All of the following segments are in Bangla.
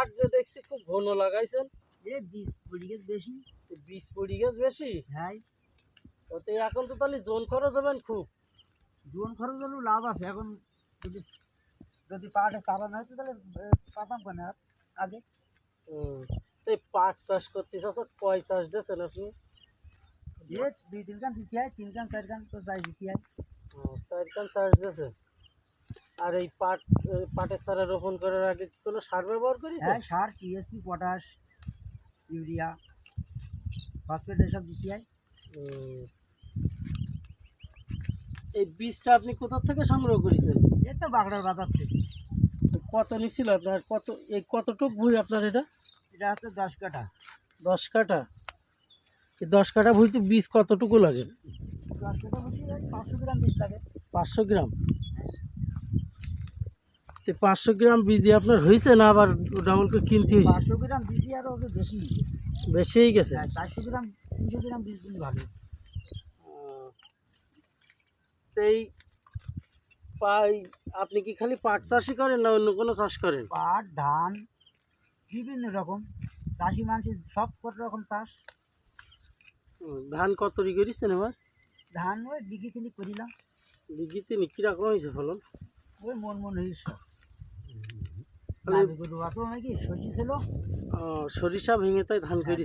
পাট যে দেখছি খুব ঘন লাগাইছেন। এ বিষ পড়ে গেছে বেশি। বীজ পড়ি গেছে বেশি? হ্যাঁ। ওতে এখন তো তাহলে জোন খরচ হবেন খুব। জীবন খরচ হলেও লাভ আছে। এখন যদি যদি পাটে চালানো হয়তো তাহলে এ, পাতাম কেন আর? আগে। হুম। তো এই পাট চাষ করতে চাষা কয় চাষ দিয়েছেন আপনি? এ দুই তিন কান দিতে হয় তিন কান চার কান তো চাই দিতে হয়। ও, চার কান চাষ দিয়েছেন? আর এই পাট পাটের চারা রোপণ করার আগে কোনো সার ব্যবহার করেছেন? হ্যাঁ সার টিএসপি পটাশ ইউরিয়া ফসফেট এসব দিতে হয়। এই বীজটা আপনি কোথা থেকে সংগ্রহ করেছেন? এ তো বাগড়ার বাজার থেকে। কত নিছিল আপনার? কত এই কতটুক ভুই আপনার এটা? এটা হচ্ছে দশ কাঠা। দশ কাঠা? এই দশ কাঠা ভুইতে বীজ কতটুকু লাগে? দশ কাঠা ওই পাঁচশো গ্রাম বীজ লাগে। পাঁচশো গ্রাম। তো পাঁচশো গ্রাম বীজে আপনার হয়েছে না আবার ডাবল করে কিনতে হয়েছে? পাঁচশো গ্রাম আরও বেশি বেশি হয়ে গেছে। হ্যাঁ চারশো গ্রাম তিনশো গ্রাম বীজ ভালো। এই পাই আপনি কি খালি পাট চাষই করেন না অন্য কোনো চাষ করেন? পাট ধান বিভিন্ন রকম। চাষি মানুষের সব কত রকম চাষ। ধান কত রি করেছেন এবার? ধান ওই বিঘি তিনি করিলাম। বিঘিতে নি কীরকম হয়েছে ফলন? ওই মন মন হয়েছে সরিষা ভেঙে তাই ধান হ্যাঁ,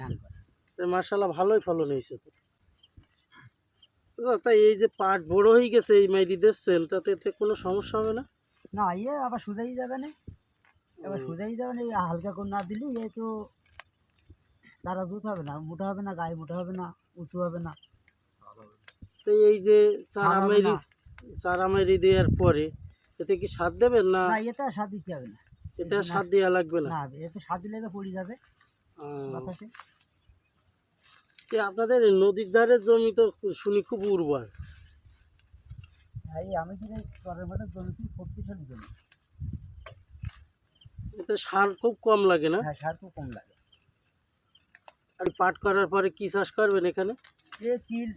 ধান মার্শাল্লাহ ভালোই ফলন হয়েছে তো। তাই এই যে পাট বড় হয়ে গেছে এই মাইরি দিচ্ছেন তাতে এতে কোনো সমস্যা হবে না? না ইয়ে আবার সোজাই যাবে না। এবার। সোজাই যাবে না হালকা করে না দিলি এ তো তারা দুধ হবে না মোটা হবে না গায়ে মোটা হবে না উঁচু হবে না। তো এই যে চারা সার হবে মাইরি না। চারা মাইরি দেওয়ার পরে এতে কি সার দেবেন না? আর সার দিতে হবে না। এতে আর সার দেওয়া লাগবে না? এতে সার দিলে এবার পড়ে যাবে বাতাসে। তো আপনাদের নদীর ধারের জমি তো শুনি খুব উর্বর। এই আমি কিন্তু এই চরের মধ্যে জমিতে শক্তিশালী জমি এতে সার খুব কম লাগে না? হ্যাঁ সার খুব কম লাগে। আর পাট করার পরে কি চাষ করবেন এখানে? এ তিল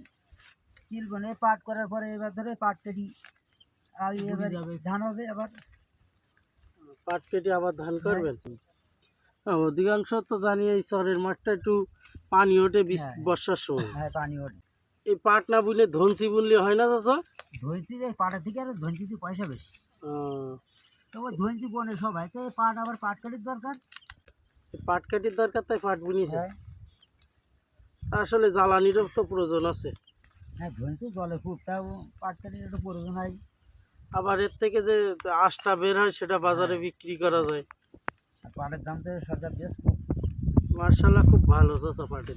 তিল বনে পাট করার পরে এবার ধরে পাট কেটে আর এবার ধান হবে আবার। পাট কেটে আবার ধান করবেন? হ্যাঁ, অধিকাংশ তো জানি এই চরের মাঠটা একটু পানি ওঠে হ্যাঁ। বর্ষার সময়। হ্যাঁ পানি ওঠে। এই পাট না বুনলে ধনসি বুনলে হয় না চাষা যায় পাটের থেকে আর ধৈর্যতে পয়সা বেশি। আহ, তো ওই বনে সবাই তো পাট আবার পাট কাটির দরকার? পাট কাটির দরকার তাই পাট বুনিয়েছে হ্যাঁ। আসলে জ্বালানিরও তো প্রয়োজন আছে। হ্যাঁ ধৈর্য জলে খুব পাট কাটির একটু প্রয়োজন হয়। আবার এর থেকে যে আঁশটা বের হয় সেটা বাজারে হ্যাঁ। বিক্রি করা যায়। পাটের দাম তো সরকার মার্শাল্লাহ খুব ভালো চাষা পাটের।